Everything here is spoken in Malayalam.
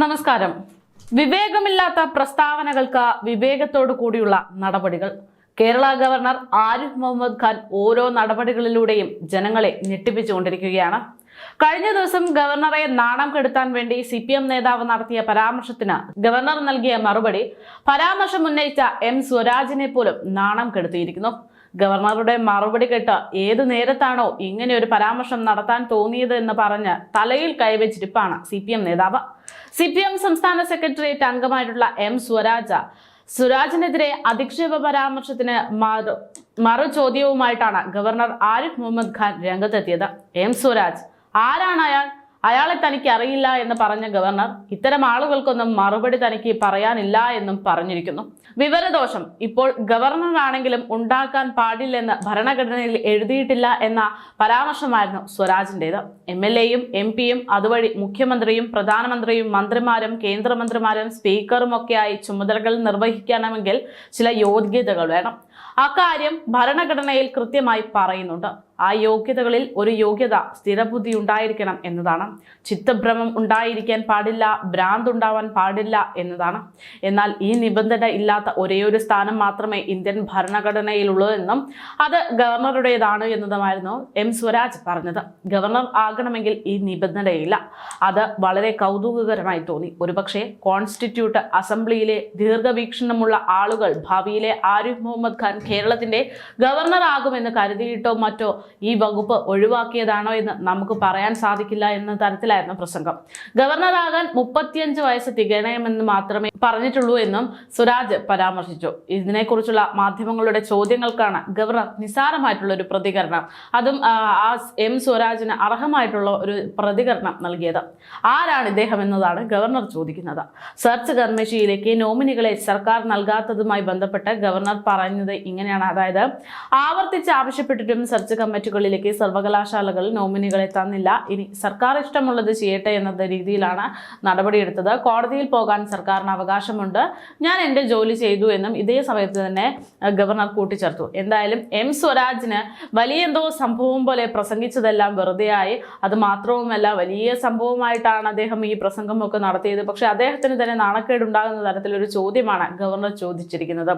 നമസ്കാരം. വിവേകമില്ലാത്ത പ്രസ്താവനകൾക്ക് വിവേകത്തോടു കൂടിയുള്ള നടപടികൾ. കേരള ഗവർണർ ആരിഫ് മുഹമ്മദ് ഖാൻ ഓരോ നടപടികളിലൂടെയും ജനങ്ങളെ ഞെട്ടിപ്പിച്ചുകൊണ്ടിരിക്കുകയാണ്. കഴിഞ്ഞ ദിവസം ഗവർണറെ നാണം കെടുത്താൻ വേണ്ടി സി പി എം നേതാവ് നടത്തിയ പരാമർശത്തിന് ഗവർണർ നൽകിയ മറുപടി പരാമർശം ഉന്നയിച്ച എം സ്വരാജിനെ പോലും നാണം കെടുത്തിയിരിക്കുന്നു. ഗവർണറുടെ മറുപടി കേട്ട് ഏത് നേരത്താണോ ഇങ്ങനെ ഒരു പരാമർശം നടത്താൻ തോന്നിയത് എന്ന് പറഞ്ഞ് തലയിൽ കൈവച്ചിരിപ്പാണ് സി പി എം നേതാവ്. സി പി എം സംസ്ഥാന സെക്രട്ടേറിയറ്റ് അംഗമായിട്ടുള്ള എം സ്വരാജ സ്വരാജിനെതിരെ അധിക്ഷേപ പരാമർശത്തിന് മറു ചോദ്യവുമായിട്ടാണ് ഗവർണർ ആരിഫ് മുഹമ്മദ് ഖാൻ രംഗത്തെത്തിയത്. എം സ്വരാജ് ആരാണ് അയാൾ? അയാളെ തനിക്ക് അറിയില്ല എന്ന് പറഞ്ഞ ഗവർണർ ഇത്തരം ആളുകൾക്കൊന്നും മറുപടി തനിക്ക് പറയാനില്ല എന്നും പറഞ്ഞിരിക്കുന്നു. വിവരദോഷം ഇപ്പോൾ ഗവർണറാണെങ്കിലും ഉണ്ടാക്കാൻ പാടില്ലെന്ന് ഭരണഘടനയിൽ എഴുതിയിട്ടില്ല എന്ന പരാമർശമായിരുന്നു സ്വരാജിന്റെത് എം എൽ എയും എം പിയും അതുവഴി മുഖ്യമന്ത്രിയും പ്രധാനമന്ത്രിയും മന്ത്രിമാരും കേന്ദ്രമന്ത്രിമാരും സ്പീക്കറും ഒക്കെയായി ചുമതലകൾ നിർവഹിക്കണമെങ്കിൽ ചില യോഗ്യതകൾ വേണം. അക്കാര്യം ഭരണഘടനയിൽ കൃത്യമായി പറയുന്നുണ്ട്. ആ യോഗ്യതകളിൽ ഒരു യോഗ്യത സ്ഥിരബുദ്ധി ഉണ്ടായിരിക്കണം എന്നതാണ്. ചിത്തഭ്രമം ഉണ്ടായിരിക്കാൻ പാടില്ല ഭ്രാന്ത് ഉണ്ടാവാൻ പാടില്ല എന്നതാണ്. എന്നാൽ ഈ നിബന്ധന ഇല്ലാത്ത ഒരേയൊരു സ്ഥാനം മാത്രമേ ഇന്ത്യൻ ഭരണഘടനയിലുള്ളൂ എന്നും അത് ഗവർണറുടേതാണ് എന്നതുമായിരുന്നു എം സ്വരാജ് പറഞ്ഞത്. ഗവർണർ ആകണമെങ്കിൽ ഈ നിബന്ധനയില്ല. അത് വളരെ കൗതുകകരമായി തോന്നി. ഒരുപക്ഷെ കോൺസ്റ്റിറ്റ്യൂട്ട് അസംബ്ലിയിലെ ദീർഘവീക്ഷണമുള്ള ആളുകൾ ഭാവിയിലെ ആരിഫ് മുഹമ്മദ് ഖാൻ കേരളത്തിന്റെ ഗവർണർ ആകുമെന്ന് കരുതിയിട്ടോ മറ്റോ ഈ വകുപ്പ് ഒഴിവാക്കിയതാണോ എന്ന് നമുക്ക് പറയാൻ സാധിക്കില്ല എന്ന തരത്തിലായിരുന്നു പ്രസംഗം. ഗവർണറാകാൻ മുപ്പത്തിയഞ്ച് വയസ്സ് തികയണമെന്ന് മാത്രമേ പറഞ്ഞിട്ടുള്ളൂ എന്നും സ്വരാജ് പരാമർശിച്ചു. ഇതിനെക്കുറിച്ചുള്ള മാധ്യമങ്ങളുടെ ചോദ്യങ്ങൾക്കാണ് ഗവർണർ നിസാരമായിട്ടുള്ള ഒരു പ്രതികരണം. അതും ആ, എം സ്വരാജിന് അർഹമായിട്ടുള്ള ഒരു പ്രതികരണം നൽകിയത്. ആരാണ് ഇദ്ദേഹം എന്നതാണ് ഗവർണർ ചോദിക്കുന്നത്. സെർച്ച് കർമ്മശിയിലേക്ക് നോമിനികളെ സർക്കാർ നൽകാത്തതുമായി ബന്ധപ്പെട്ട് ഗവർണർ പറഞ്ഞത് ഇങ്ങനെയാണ്. അതായത് ആവർത്തിച്ച് ആവശ്യപ്പെട്ടിട്ടും സെർച്ച് കമ്മിറ്റികളിലേക്ക് സർവകലാശാലകൾ നോമിനികളെ തന്നില്ല. ഇനി സർക്കാർ ഇഷ്ടമുള്ളത് ചെയ്യട്ടെ എന്ന രീതിയിലാണ് നടപടിയെടുത്തത്. കോടതിയിൽ പോകാൻ സർക്കാരിന് അവകാശമുണ്ട്. ഞാൻ എന്റെ ജോലി ചെയ്തു എന്നും ഇതേ സമയത്ത് തന്നെ ഗവർണർ കൂട്ടിച്ചേർത്തു. എന്തായാലും എം സ്വരാജിന് വലിയ എന്തോ സംഭവം പോലെ പ്രസംഗിച്ചതെല്ലാം വെറുതെയായി. അത് മാത്രവുമല്ല വലിയ സംഭവമായിട്ടാണ് അദ്ദേഹം ഈ പ്രസംഗമൊക്കെ നടത്തിയത്. പക്ഷെ അദ്ദേഹത്തിന് തന്നെ നാണക്കേടുണ്ടാകുന്ന തരത്തിലൊരു ചോദ്യമാണ് ഗവർണർ ചോദിച്ചിരിക്കുന്നത്.